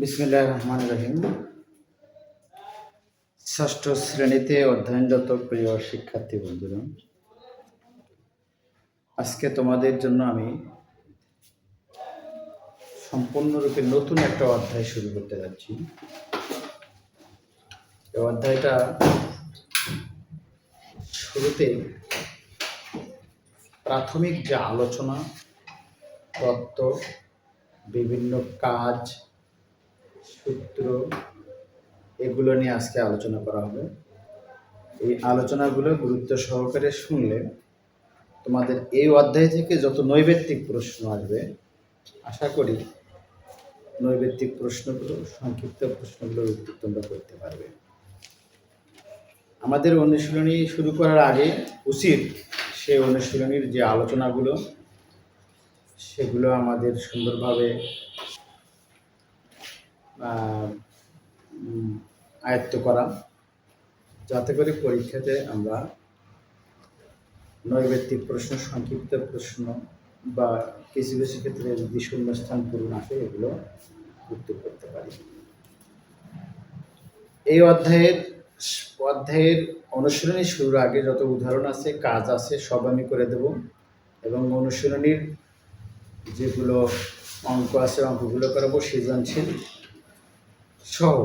বিসমিল্লাহ রহমান রহিম। ষষ্ঠ শ্রেণীতে অধ্যয়নরত প্রিয় শিক্ষার্থী বন্ধুরা, আজকে তোমাদের জন্য আমি সম্পূর্ণরূপে নতুন একটা অধ্যায় শুরু করতে যাচ্ছি। এই অধ্যায়টা শুরুতে প্রাথমিক যে আলোচনা, তত্ত্ব, বিভিন্ন কাজ সূত্র এগুলো নিয়ে আজকে আলোচনা করা হবে। এই আলোচনাগুলো গুরুত্ব সহকারে শুনলে তোমাদের এই অধ্যায় থেকে যত নৈবেত্তিক প্রশ্ন আসবে, আশা করি নৈবেত্তিক প্রশ্নগুলো, সংক্ষিপ্ত প্রশ্নগুলোর উত্তর তোমরা করতে পারবে। আমাদের অনুশীলনী শুরু করার আগে উচিত সেই অনুশীলনীর যে আলোচনাগুলো, সেগুলো আমাদের সুন্দরভাবে আয়ত্ত করা। যাতে করে পরীক্ষাতে আমরা নৈবেত্তিক প্রশ্ন, সংক্ষিপ্ত প্রশ্ন বা কিছু কিছু ক্ষেত্রে যদি শূন্যস্থান পূরণ আসে, এগুলো উত্তর করতে পারি। এই অধ্যায়ের অধ্যায়ের অনুশীলনী শুরুর আগে যত উদাহরণ আছে, কাজ আছে, সব আমি করে দেব। এবং অনুশীলনীর যেগুলো অঙ্ক আছে, অঙ্কগুলো করাবো সৃজনশীল সহ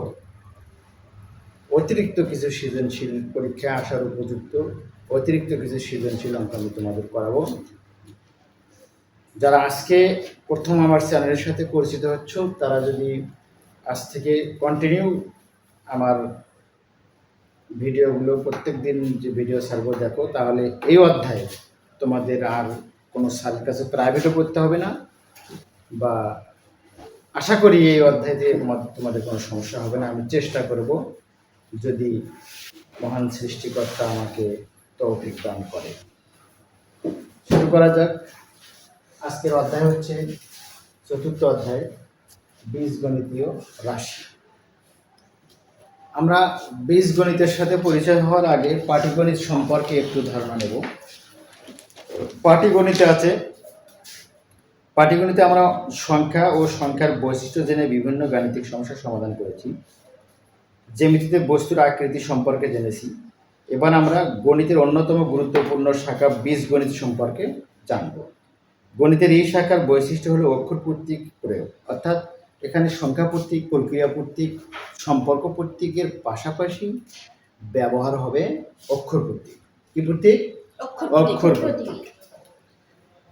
অতিরিক্ত কিছু সৃজনশীল পরীক্ষায় আসার উপযুক্ত অতিরিক্ত কিছু সৃজনশীল অঙ্ক আমি তোমাদের করাবো যারা আজকে প্রথম আমার চ্যানেলের সাথে পরিচিত হচ্ছ, তারা যদি আজ থেকে কন্টিনিউ আমার ভিডিওগুলো প্রত্যেক দিন যে ভিডিও ছাড়বো দেখো, তাহলে এই অধ্যায়ে তোমাদের আর কোনো স্যারের কাছে প্রাইভেটও করতে হবে না বা আশা করি এই অধ্যায়তে তোমার- তোমাদের কোনো সমস্যা হবে না। আমি চেষ্টা করব যদি মহান সৃষ্টিকর্তা আমাকে তৌফিক দান করে। শুরু করা যাক। আজকের অধ্যায় হচ্ছে চতুর্থ অধ্যায়, বীজগণিতীয় রাশি। আমরা বীজগণিতের সাথে পরিচয় হওয়ার আগে পাটিগণিত সম্পর্কে একটু ধারণা নেব। পাটিগণিতে আছে পাটিগণিতে আমরা সংখ্যা ও সংখ্যার বৈশিষ্ট্য জেনে বিভিন্ন গাণিতিক সমস্যার সমাধান করেছি। জ্যামিতিতে বস্তুর আকৃতি সম্পর্কে জেনেছি। এবার আমরা গণিতের অন্যতম গুরুত্বপূর্ণ শাখা বীজগণিত সম্পর্কে জানব। গণিতের এই শাখার বৈশিষ্ট্য হলো অক্ষর প্রতীক প্রয়োগ অর্থাৎ এখানে সংখ্যা প্রতীক প্রক্রিয়া প্রতীক সম্পর্ক প্রতীকের পাশাপাশি ব্যবহার হবে অক্ষর প্রতীক কি প্রতীক অক্ষর। প্রতীক।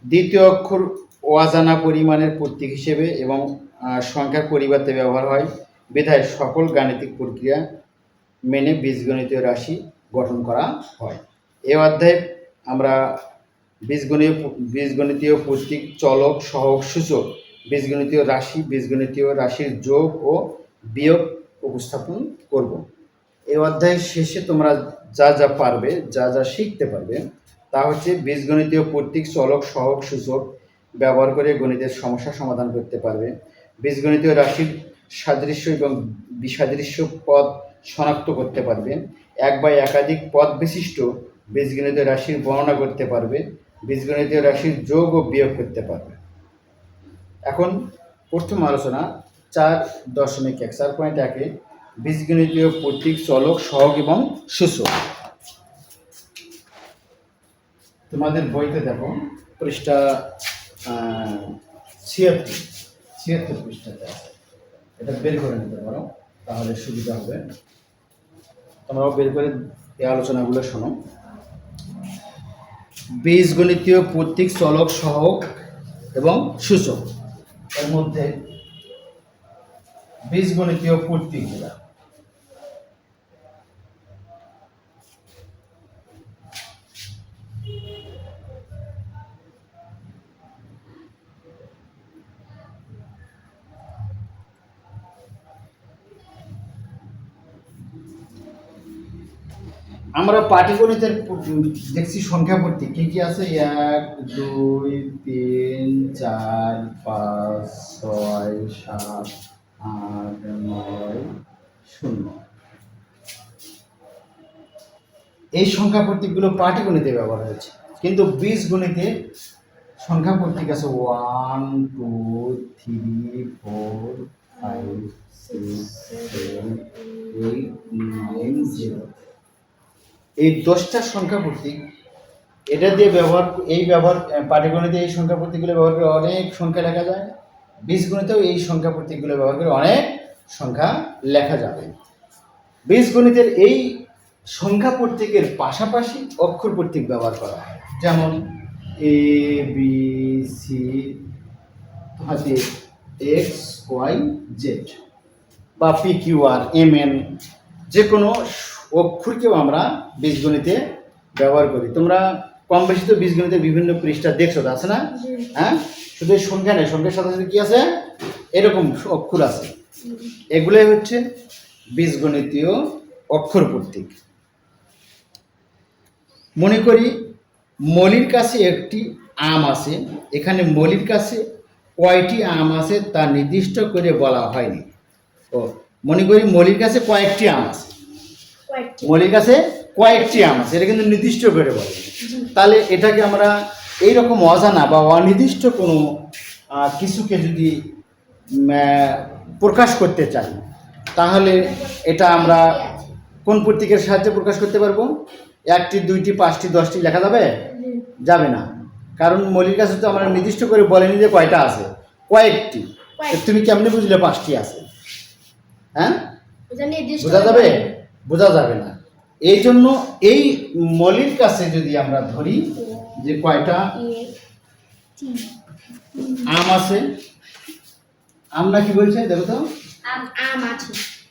দ্বিতীয় অক্ষর অজানা পরিমাণের প্রতীক হিসেবে এবং সংখ্যার পরিবর্তে ব্যবহার হয়। বিধায় সকল গাণিতিক প্রক্রিয়া মেনে বীজগণিতীয় রাশি গঠন করা হয়। এ অধ্যায়ে আমরা বীজগণীয় বীজগণিতীয় প্রতীক, চলক, সহক, সূচক, বীজগণিতীয় রাশি, বীজগণিতীয় রাশির যোগ ও বিয়োগ উপস্থাপন করব। এই অধ্যায়ের শেষে তোমরা যা যা পারবে, যা যা শিখতে পারবে, তা হচ্ছে বীজগণিতীয় প্রতীক, চলক, সহক, সূচক ব্যবহার করে গণিতের সমস্যা সমাধান করতে পারবে। বীজগণিতীয় রাশির সাদৃশ্য এবং বিসাদৃশ্য পদ শনাক্ত করতে পারবে। এক বা একাধিক পদ বিশিষ্ট বীজগণিতীয় রাশির বর্ণনা করতে পারবে। বীজগণিতীয় রাশির যোগ ও বিয়োগ করতে পারবে। এখন প্রথম আলোচনা চার দশমিক এক, চার পয়েন্ট একে বীজগণিতীয় প্রতীক, চলক, সহগ এবং সূচক। তোমাদের বইতে দেখো, পৃষ্ঠা ছিয়াত্তর ছিয়াত্তর পৃষ্ঠাতে আছে। এটা বের করে নিতে পারো, তাহলে সুবিধা হবে। তোমরাও বের করে এই আলোচনাগুলো শোনো। বীজগণিতীয় প্রতীক চলক সহক এবং সূচক। এর মধ্যে বীজগণিতীয় প্রতীকগুলা আমরা পাটিগণিতের দেখছি সংখ্যা প্রতীক কি কি আছে? এক, দুই, তিন, চার, পাঁচ, ছয়, সাত, আট, নয়, শূন্য। এই সংখ্যা প্রতীকগুলো পাটিগণিতে ব্যবহার হয়েছে। কিন্তু বীজগণিতে সংখ্যা প্রতীক আছে one two three four five six seven eight nine zero এই দশটা সংখ্যা প্রতীক এটা দিয়ে ব্যবহার, এই ব্যবহার পাটিগণিতে এই সংখ্যা প্রতীকগুলো ব্যবহার করে অনেক সংখ্যা লেখা যায়। বীজগণিতেও এই সংখ্যা প্রতীকগুলো ব্যবহার করে অনেক সংখ্যা লেখা যাবে। বীজগণিতের এই সংখ্যা প্রতীকের পাশাপাশি অক্ষর প্রতীক ব্যবহার করা হয়। যেমন এ বি সি হাতে এক্স ওয়াই জেড বা P Q R M N যে কোনো অক্ষরকেও আমরা বীজগণিতে ব্যবহার করি। তোমরা কম বেশি তো বীজগণিতের বিভিন্ন পৃষ্ঠা দেখছ তো আছে না? হ্যাঁ? শুধু সংখ্যা নেই সংখ্যার সাথে সাথে কি আছে? এরকম অক্ষর আছে। এগুলোই হচ্ছে বীজগণিতীয় অক্ষর প্রতীক মনে করি মলির কাছে একটি আম আছে এখানে মলির কাছে কয়টি আম আছে তা নির্দিষ্ট করে বলা হয়নি। ও মনে করি মলির কাছে কয়েকটি আম আছে। মলির কাছে কয়েকটি আম আছে এটা কিন্তু নির্দিষ্ট করে বলে। তাহলে এটাকে আমরা এই রকম অজানা বা অনির্দিষ্ট কোনো কিছুকে যদি প্রকাশ করতে চাই তাহলে এটা আমরা কোন প্রতীকের সাহায্যে প্রকাশ করতে পারব? একটি দুইটি পাঁচটি দশটি লেখা যাবে? যাবে না। কারণ মলির কাছে তো আমরা নির্দিষ্ট করে বলেনি যে কয়টা আছে। কয়েকটি। তুমি কেমনি বুঝলে পাঁচটি আছে? হ্যাঁ? বোঝা যাবে? বোঝা যাবে না। এই জন্য এই মলির কাছে যদি আমরা ধরি যে কয়টা? আম আছে। আমরা কি বলছে? দেখো তো।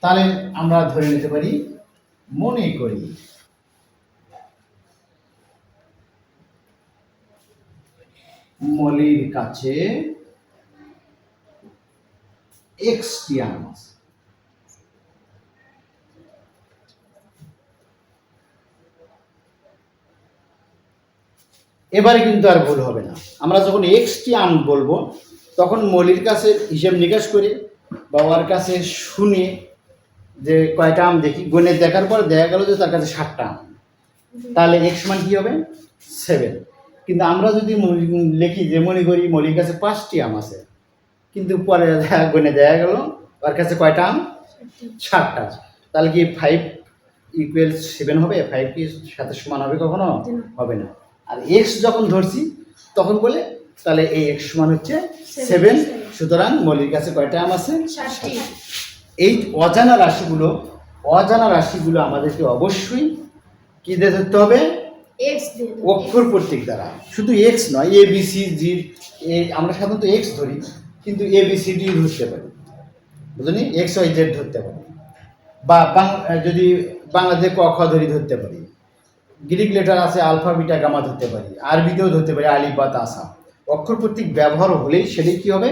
তাহলে আমরা ধরে নিতে পারি, মনে করি। মলির কাছে এক্সটি আম আছে। এবারে কিন্তু আর ভুল হবে না। আমরা যখন এক্সটি আম বলব তখন মলির কাছে হিসেব নিকাশ করে বা ওর কাছে শুনে যে কয়টা আম দেখি গুনে দেখার পর দেখা গেল যে তার কাছে ষাটটা আম। তাহলে এক্স মান কী হবে? সেভেন কিন্তু আমরা যদি লিখি যে মনে করি মলির কাছে পাঁচটি আম আছে কিন্তু পরে গুনে দেখা গেল ওর কাছে কয়টা আম? ষাটটা তাহলে কি ফাইভ ইকুয়াল সেভেন হবে? ফাইভ কি সাথে সমান হবে কখনো? হবে না। আর এক্স যখন ধরছি তখন বলে তাহলে এই এক্স সমান হচ্ছে সেভেন সুতরাং মলির কাছে কয়টা আম আছে? এই অজানা রাশিগুলো অজানা রাশিগুলো আমাদেরকে অবশ্যই কি দিয়ে ধরতে হবে? অক্ষর প্রতীক দ্বারা। শুধু এক্স নয় এ বি সি জি এ আমরা সাধারণত এক্স ধরি কিন্তু এ বি সি ডি ধরতে পারি। বুঝলি? এক্স ওয়াই জেড ধরতে পারি। বা বাং- যদি বাংলাদেশে ক খ ধরি ধরতে পারি। গ্রিক লেটার আছে আলফা বিটা গামা ধরতে পারি আরবিতেও ধরতে পারি আলিফ বা তাসা। অক্ষর প্রতীক ব্যবহার হলেই সেটাই কি হবে?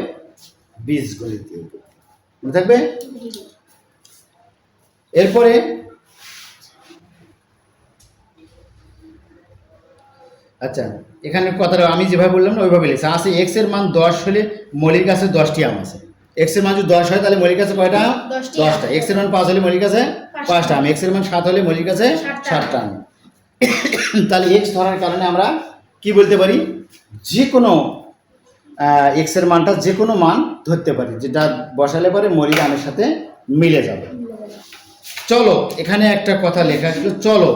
বীজগণিতীয় মনে থাকবে? এরপরে আচ্ছা এখানে কথাটা আমি যেভাবে বললাম না ওইভাবে লিখছে। আছে এক্সের মান দশ হলে মলির কাছে দশটি আম আছে। এক্সের মান যদি দশ হয় তাহলে মলির কাছে কয়টা? আম? দশটা। এক্সের মান পাঁচ হলে মলির কাছে পাঁচটা। আম। এক্সের মান সাত হলে মলির কাছে। সাতটা আম। তাহলে এক্স ধরার কারণে আমরা কি বলতে পারি? যে কোনো এক্সের মানটা যে কোনো মান ধরতে পারি, যেটা বসালে পরে মলির আমের সাথে মিলে যাবে। চলো, এখানে একটা কথা লেখা ছিল, চলো।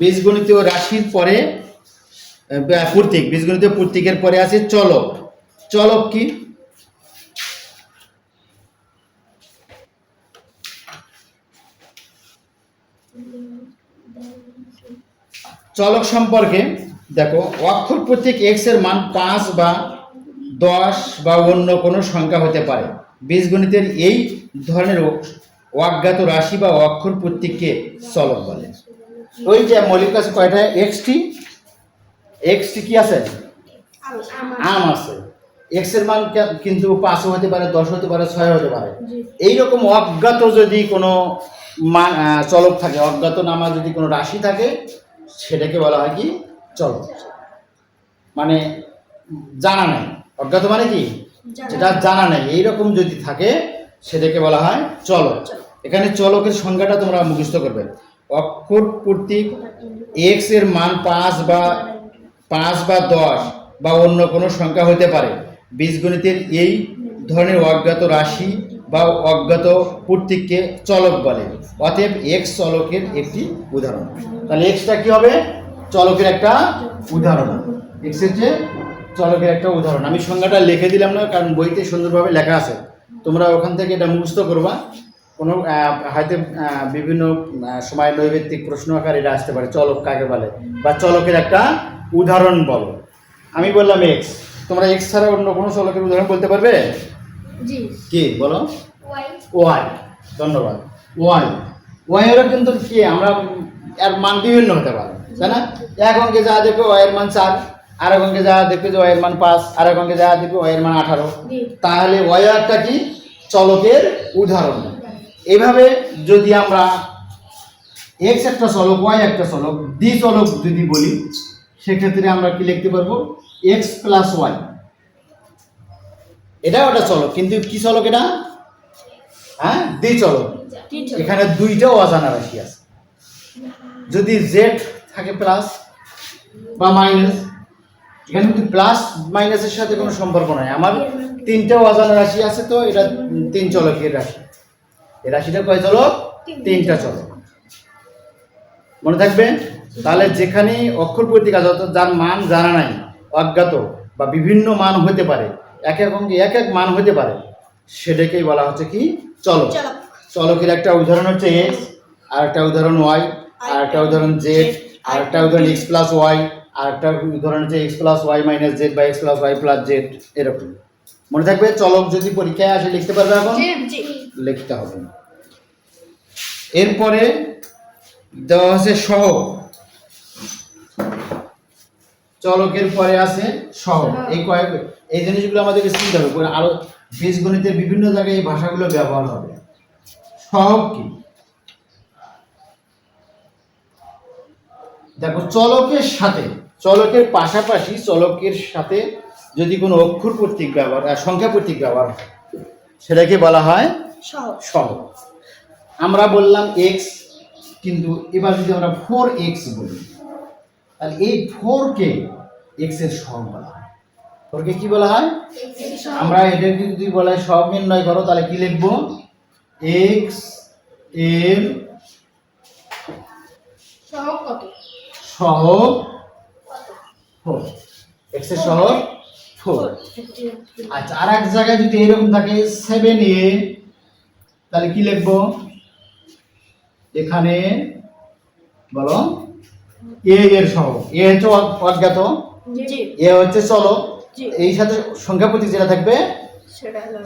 বীজগণিতীয় রাশির পরে প্রতীক, বীজগণিতীয় প্রতীকের পরে আছে চলক। চলক কি? চলক সম্পর্কে দেখো অক্ষর প্রতীক এক্সের মান পাঁচ বা দশ বা অন্য কোনো সংখ্যা হতে পারে। বীজগণিতের এই ধরনের অজ্ঞাত রাশি বা অক্ষর প্রতীককে চলক বলে। ওই যে মৌলিক কাছে কয়টা? এক্সটি এক্সটি কি আছে? আম আছে। এক্সের মান কিন্তু পাঁচও হতে পারে দশ হতে পারে ছয় হতে পারে। এইরকম অজ্ঞাত যদি কোনো মান চলক থাকে অজ্ঞাত নামা যদি কোনো রাশি থাকে সেটাকে বলা হয় কি? চলক মানে জানা নাই। অজ্ঞাত মানে কি? যেটা জানা নাই। এইরকম যদি থাকে সেটাকে বলা হয় চলক এখানে চলকের সংজ্ঞাটা তোমরা মুখস্থ করবে। অক্ষর প্রতীক এক্সের মান পাঁচ বা পাঁচ বা দশ বা অন্য কোনো সংখ্যা হতে পারে। বীজগণিতের এই ধরনের অজ্ঞাত রাশি বা অজ্ঞাত প্রতীককে চলক বলে। অতএব এক্স চলকের একটি উদাহরণ। তাহলে এক্সটা কি হবে? চলকের একটা উদাহরণ। এক্স যে চলকের একটা উদাহরণ। আমি সংজ্ঞাটা লিখে দিলাম না, কারণ বইতে সুন্দরভাবে লেখা আছে। তোমরা ওখান থেকে এটা মুখস্থ করবা। কোনো হয়তো বিভিন্ন সময় নৈবেত্তিক প্রশ্ন আকারে এটা আসতে পারে। চলক কাকে বলে? বা চলকের একটা উদাহরণ বলো। আমি বললাম এক্স তোমরা এক্স ছাড়া অন্য কোনো চলকের উদাহরণ বলতে পারবে? কি? বলো। ওয়াই। ধন্যবাদ। ওয়াই। ওয়াইয়েরও কিন্তু কি? আমরা এর মান বিভিন্ন হতে পারে তাই না? এক অঙ্কে যা দেখবে ওয়াইয়ের মান চার আর এক অঙ্কে যা দেখবে যে ওয়াইয়ের মান পাঁচ আর এক অঙ্কে যা দেখবে ওয়াইয়ের মান আঠারো। তাহলে ওয়ারটা কি? চলকের উদাহরণ। এভাবে যদি আমরা এক্স একটা চলক ওয়াই একটা চলক দ্বি চলক যদি বলি সেক্ষেত্রে আমরা কি লিখতে পারব? এক্স প্লাস ওয়াই এটাও একটা চলক কিন্তু কি চলক এটা? হ্যাঁ? দ্বি চলক। এখানে দুইটাও অজানা রাশি আছে। যদি জেড থাকে প্লাস বা মাইনাস এখানে কিন্তু প্লাস মাইনাসের সাথে কোনো সম্পর্ক নাই। আমার তিনটা অজানা রাশি আছে তো এটা তিন চলকের রাশি। এই রাশিটা কয় চলক? তিনটা। চলক। মনে থাকবে? তাহলে যেখানে অক্ষর প্রতীক আছে অর্থাৎ যার মান জানা নাই অজ্ঞাত বা বিভিন্ন মান হতে পারে এক এক অঙ্কে এক এক মান হতে পারে। সেটাকেই বলা হচ্ছে কি? চলক। চলক। চলকের একটা উদাহরণ হচ্ছে এক্স আর একটা উদাহরণ ওয়াই আর একটা উদাহরণ জেড আর একটা উদাহরণ এক্স প্লাস ওয়াই আর একটা উদাহরণ হচ্ছে X plus Y minus Z বা X plus Y plus Z এরকম। মনে থাকবে চলক যদি পরীক্ষায় আসে লিখতে পারবে এখন? লিখতে হবে। এরপরে দেওয়া হচ্ছে সহ চলকের পরে আছে সহ এই কয়েক এই জিনিসগুলো আমাদেরকে চিনতে হবে। পরে আরও বীজগণিতের বিভিন্ন জায়গায় এই ভাষাগুলো ব্যবহার হবে। সহগ কি? দেখো চলকের সাথে চলকের পাশাপাশি চলকের সাথে যদি কোনো অক্ষর প্রতীক ব্যবহার সংখ্যা প্রতীক ব্যবহার হয় সেটাকে বলা হয় সহ সহগ। আমরা বললাম এক্স কিন্তু এবার যদি আমরা ফোর এক্স বলি তাহলে এই ফোরকে এক্সের সহগ বলা হয়। ফোরকে কি বলা হয়? আমরা এটাকে যদি বলা হয় সহগ নির্ণয় করো তাহলে কি লিখব? এক্স এম সহগ ফোর এক্সের সহগ ফোর আচ্ছা আর এক জায়গায় যদি এরকম থাকে সেভেন এ তাহলে কি লিখব? এখানে বলো এ এর সহগ। এ হচ্ছে অজ্ঞাত। এ হচ্ছে চলো। এই সাথে সংখ্যা প্রতীক যেটা থাকবে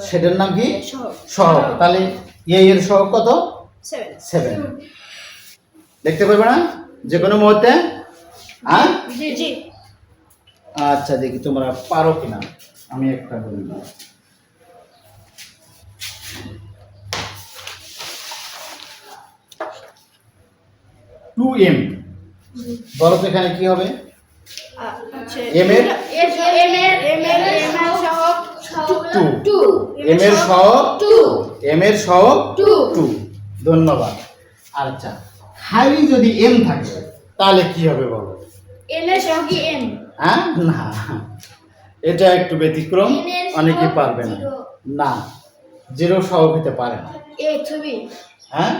সেটার নাম কি? সহ তাহলে এ এর সহগ কত? সেভেন। দেখতে পারবে না? যে কোনো মুহূর্তে? হ্যাঁ আচ্ছা দেখি তোমরা পারো কিনা। আমি একটা বলি। Two M. বলো তো এখানে কি হবে? এর? এম এর এম এর এম এর সহ টু। টু এম এর টু এম এর টু। টু। ধন্যবাদ। আচ্ছা খালি যদি এম থাকে তাহলে কি হবে বলো? এর এন হ্যাঁ? না। এটা একটু ব্যতিক্রম অনেকে পারবে না। না জিরো হতে পারে না। ছবি। হ্যাঁ।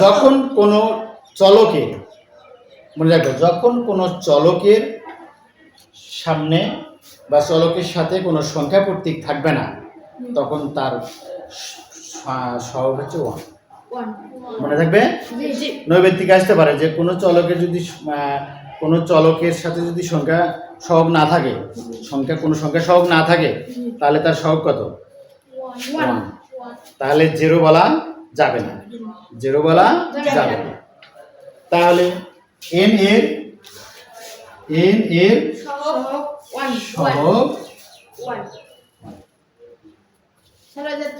যখন কোনো চলকে মনে রাখবে যখন কোনো চলকের সামনে বা চলকের সাথে কোনো সংখ্যা প্রতীক থাকবে না তখন তার স- সহগ হচ্ছে ওয়ান মনে থাকবে? নৈবেদিক আসতে পারে যে কোনো চলকের যদি কোনো চলকের সাথে যদি সংখ্যা সহগ না থাকে সংখ্যা কোনো সংখ্যা সহগ না থাকে তাহলে তার সহগ কত? তাহলে জিরো বলা যাবে না। জিরো বলা যাবে না। তাহলে এন এর এন এর সহগ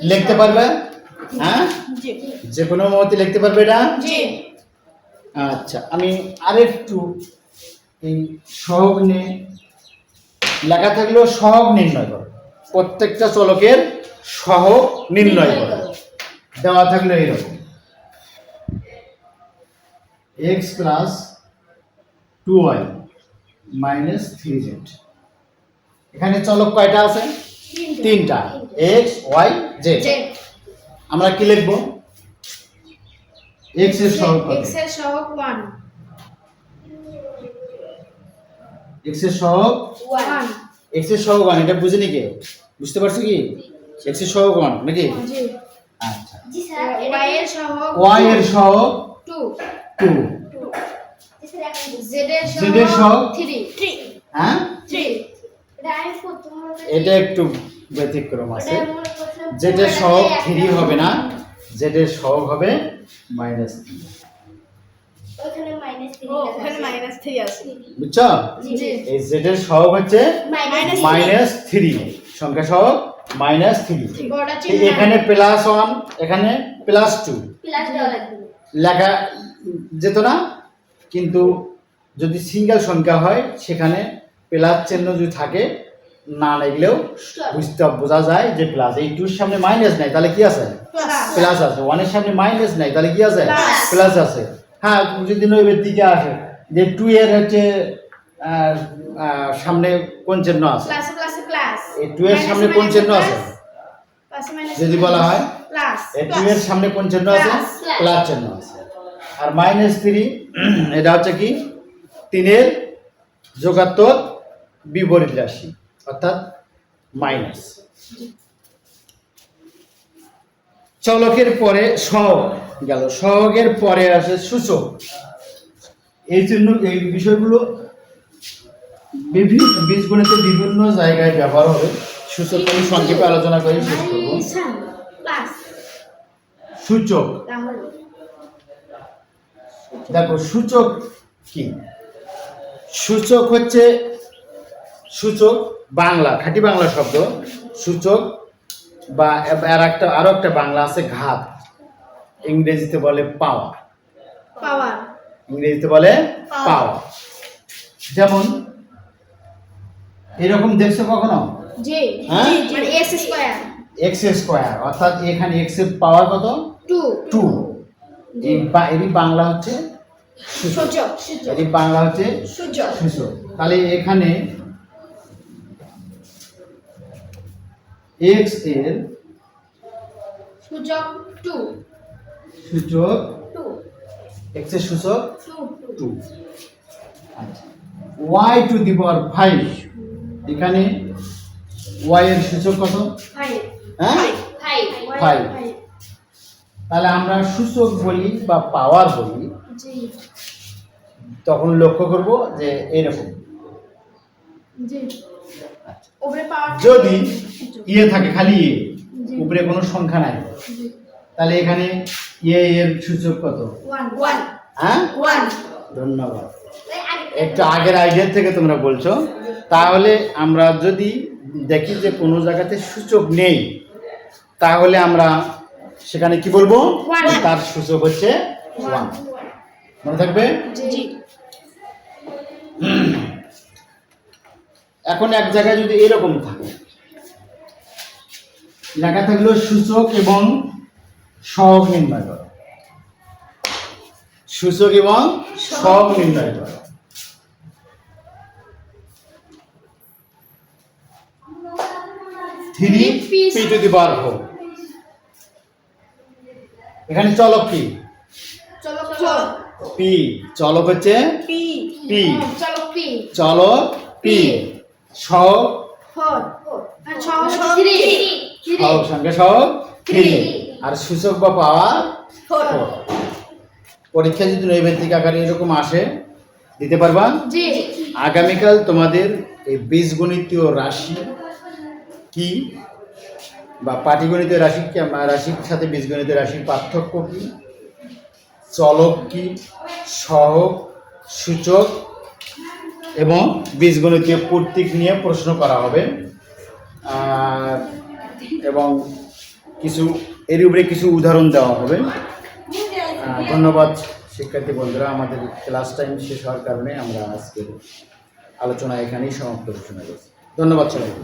লিখতে পারবে? হ্যাঁ? যে কোনো মতে লিখতে পারবে এটা? জি। আচ্ছা আমি আরেকটু এই সহগ নিয়ে লেখা থাকলেও সহগ নির্ণয় করো। প্রত্যেকটা চলকের সহগ নির্ণয় করো। দেওয়া থাকলে এইরকম। X plus two Y minus three Z এখানে চলক কয়টা আছে? তিনটা। এক্স ওয়াই জেড আমরা কি লিখব? এক্সের সহগ এক্সের এক্সের সহগ এক্স এটা বুঝেনি কে? বুঝতে পারছ কি? এক্সের সহগ 1 নাকি? আচ্ছা। ওয়াই এর সহগ জেড এর হ্যাঁ? এটা একটু ব্যতিক্রম আছে। এটা মনে সহগ থ্রি হবে না জেডের সহগ হবে মাইনাস থ্রি বুঝছ? এই জেডের সহগ হচ্ছে মাইনাস থ্রি সংখ্যা সহগ মাইনাস থ্রি এখানে প্লাস ওয়ান এখানে প্লাস টু প্লাস দেওয়া লাগবে লেখা যেত না? কিন্তু যদি সিঙ্গেল সংখ্যা হয় সেখানে প্লাস চিহ্ন যদি থাকে না লাগলেও বুঝতে বোঝা যায় যে প্লাস এই টুর সামনে মাইনাস নাই তাহলে কি আছে? প্লাস আছে। ওয়ানের সামনে মাইনাস নাই তাহলে কি আছে? প্লাস আছে। হ্যাঁ যদি নৈবের দিকে আসে যে টু এর হচ্ছে সামনে কোন চিহ্ন আছে? এই টু এর সামনে কোন চিহ্ন আছে? যদি বলা হয় এই টু এর সামনে কোন চিহ্ন আছে? প্লাস চিহ্ন আছে। আর মাইনাস থ্রি এটা হচ্ছে কি? তিনের যোগাত্মক বিপরীত রাশি, অর্থাৎ মাইনাস চলকের পরে সহগ গেল। সহগের পরে আসে সূচক। এই জন্য এই বিষয়গুলো বিভিন্ন বীজগণিতে বিভিন্ন জায়গায় ব্যবহার হবে। সূচক আমি সংক্ষেপে আলোচনা করে শেষ করব। সূচক। দেখো, সূচক কি? সূচক হচ্ছে সূচক বাংলা খাঁটি বাংলা শব্দ সূচক বা আর একটা আরও একটা বাংলা আছে ঘাত। ইংরেজিতে বলে পাওয়া পাওয়া ইংরেজিতে বলে পাওয়া যেমন এরকম দেখছ কখনো? হ্যাঁ? মানে এক্স স্কয়ার স্কোয়ার অর্থাৎ এখানে এক্সের পাওয়ার কত? টু টু এরই বাংলা হচ্ছে সূচক। এরই বাংলা হচ্ছে সূচক। সূচক। তাহলে এখানে এক্সের সূচক টু সূচক টু এক্সের সূচক টু টু আচ্ছা। Y to the power five এখানে ওয়াই এর সূচক কত? ফাইভ হ্যাঁ? Five Five. তাহলে আমরা সূচক বলি বা পাওয়ার বলি। জি। তখন লক্ষ্য করব যে এরকম। জি। যদি ইয়ে থাকে খালি ইয়ে উপরে কোনো সংখ্যা নাই। তাহলে এখানে ইয়ে এর সূচক কত? হ্যাঁ? ধন্যবাদ। একটু আগের আইডিয়ার থেকে তোমরা বলছো। তাহলে আমরা যদি দেখি যে কোনো জায়গাতে সূচক নেই তাহলে আমরা সেখানে কি বলব? তার সূচক হচ্ছে ওয়ান। মনে থাকবে? জি। এখন এক জায়গায় যদি এরকম থাকে লেখা থাকল সূচক এবং সহগ নির্ণয় করো। সূচক এবং সহগ নির্ণয় করো। থ্রি পি টু দি বার ফোর। এখানে চলক কি? পি। চলক হচ্ছে পি। পি। চলো পি। চলক পি। ফোর আর থ্রি আর সূচক বা পাওয়ার ফোর পরীক্ষা যদি নৈবেদিক আকারে এরকম আসে দিতে পারবা? আগামীকাল তোমাদের এই বীজগণিতীয় রাশি কি? বা পাটিগণিতীয় রাশি রাশির সাথে বীজগণিতীয় রাশির পার্থক্য কি? চলক কি? সহগ সূচক এবং বীজগণিতীয় প্রতীক নিয়ে প্রশ্ন করা হবে। এবং কিছু এর উপরে কিছু উদাহরণ দেওয়া হবে। ধন্যবাদ শিক্ষার্থী বন্ধুরা, আমাদের ক্লাস টাইম শেষ হওয়ার কারণে আমরা আজকের আলোচনা এখানেই সমাপ্ত ঘোষণা করছি। ধন্যবাদ সবাইকে।